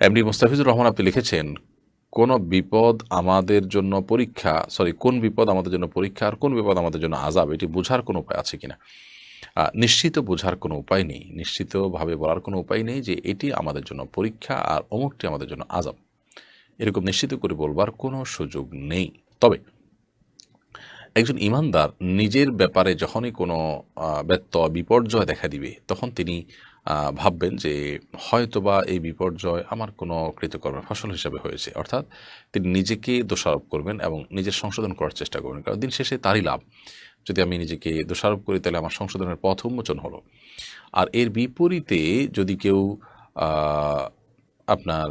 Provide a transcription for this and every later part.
MD Mustafizur Rahman আপনি লিখেছেন কোন বিপদ আমাদের জন্য পরীক্ষা সরি কোন বিপদ আমাদের জন্য পরীক্ষা আর কোন বিপদ আমাদের জন্য আজাব এটি বোঝার কোনো উপায় আছে কিনা? নিশ্চিত বোঝার কোনো উপায় নেই নিশ্চিতভাবে বলার কোনো উপায় নেই যে এটি আমাদের জন্য পরীক্ষা আর অমুকটি আমাদের জন্য আজাব এরকম নিশ্চিত করে বলবার কোনো সুযোগ নেই। তবে একজন ইমানদার নিজের ব্যাপারে যখনই কোনো আহ, ব্যত্যয় বিপর্যয় দেখা দিবে তখন তিনি ভাববেন যে হয়তোবা এই বিপর্যয় আমার কোনো কৃতকর্মের ফসল হিসাবে হয়েছে। অর্থাৎ তিনি নিজেকে দোষারোপ করবেন এবং নিজের সংশোধন করার চেষ্টা করবেন। কারণ দিন শেষে তারই লাভ। যদি আমি নিজেকে দোষারোপ করি, তাহলে আমার সংশোধনের পথ উন্মোচন হলো। আর এর বিপরীতে যদি কেউ আপনার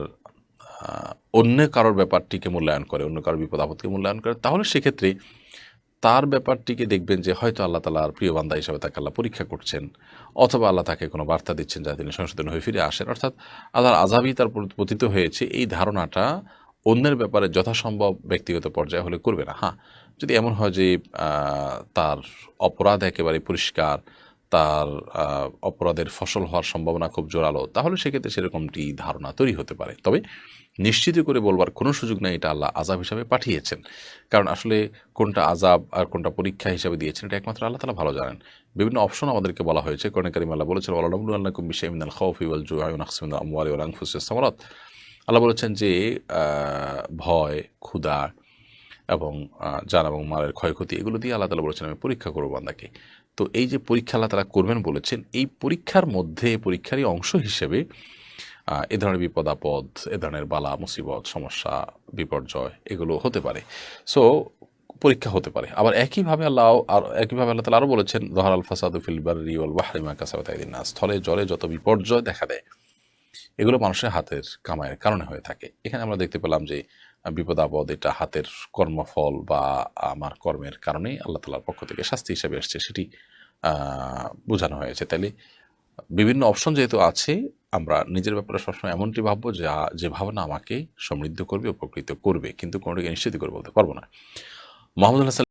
অন্য কারোর ব্যাপারটিকে মূল্যায়ন করে, অন্য কারোর বিপদ আপদকে মূল্যায়ন করে, তাহলে সেক্ষেত্রে তার ব্যাপারটিকে দেখবেন যে হয়তো আল্লাহ তালার প্রিয় বান্দা হিসাবে তাকে আল্লাহ পরীক্ষা করছেন, অথবা আল্লাহ তাকে কোনো বার্তা দিচ্ছেন যা তিনি সংশোধন হয়ে ফিরে আসেন। অর্থাৎ আল্লাহর আজাবি তার পতিত হয়েছে। এই ধারণাটা অন্যের ব্যাপারে যথাসম্ভব ব্যক্তিগত পর্যায়ে হলে করবে না। হ্যাঁ যদি এমন হয় যে তার অপরাধ একেবারে পরিষ্কার তার অপরাধের ফসল হওয়ার সম্ভাবনা খুব জোরালো, তাহলে সেক্ষেত্রে সেরকমটি ধারণা তৈরি হতে পারে। তবে নিশ্চিত করে বলবার কোনো সুযোগ নেই, এটা আল্লাহ আজাব হিসাবে পাঠিয়েছেন। কারণ আসলে কোনটা আজাব আর কোনটা পরীক্ষা হিসাবে দিয়েছেন, এটা একমাত্র আল্লাহ তালা ভালো জানেন। বিভিন্ন অপশন আমাদেরকে বলা হয়েছে। কোরআন কারিম আল্লাহ বলেছেন আল্লাহকুম খাউফি ওয়াল জুআই ওয়া নাকসিমিন আমওয়ালি ওয়াল আনফুসিস সামারাত। আল্লাহ বলেছেন যে ভয়, ক্ষুধা এবং জান এবং মালের ক্ষয়ক্ষতি, এগুলো দিয়ে আল্লাহ তালা বলেছেন, আমি পরীক্ষা করব বান্দাকে। তো এই যে পরীক্ষা আল্লাহ তালা করবেন বলেছেন, এই পরীক্ষার মধ্যে পরীক্ষারই অংশ হিসেবে এ ধরনের বিপদ আপদ, এ ধরনের বালা, মুসিবত, সমস্যা, বিপর্যয়, এগুলো হতে পারে। সো, পরীক্ষা হতে পারে। আবার একইভাবে আল্লাহ আর, একইভাবে আল্লাহ তালা আরও বলেছেন, দহার আল ফাসাদু ফিল বারি ওয়াল বাহরিমা কাসাবাতাইদিন না স্থলে, জলে যত বিপর্যয় দেখা দেয়, এগুলো মানুষের হাতের কামাইয়ের কারণে হয়ে থাকে। এখানে আমরা দেখতে পেলাম যে বিপদ আপদ, এটা হাতের কর্মফল বা আমার কর্মের কারণে আল্লাহ তালার পক্ষ থেকে শাস্তি হিসেবে এসছে, সেটি বোঝানো হয়েছে। তাহলে বিভিন্ন অপশন যেহেতু আছে, আমরা নিজের ব্যাপারে সবসময় এমনটি ভাববো যা, যে ভাবনা আমাকে সমৃদ্ধ করবে, উপকৃত করবে, কিন্তু কোনোটিকে নিশ্চিত করে বলতে পারব না। মোহাম্মদ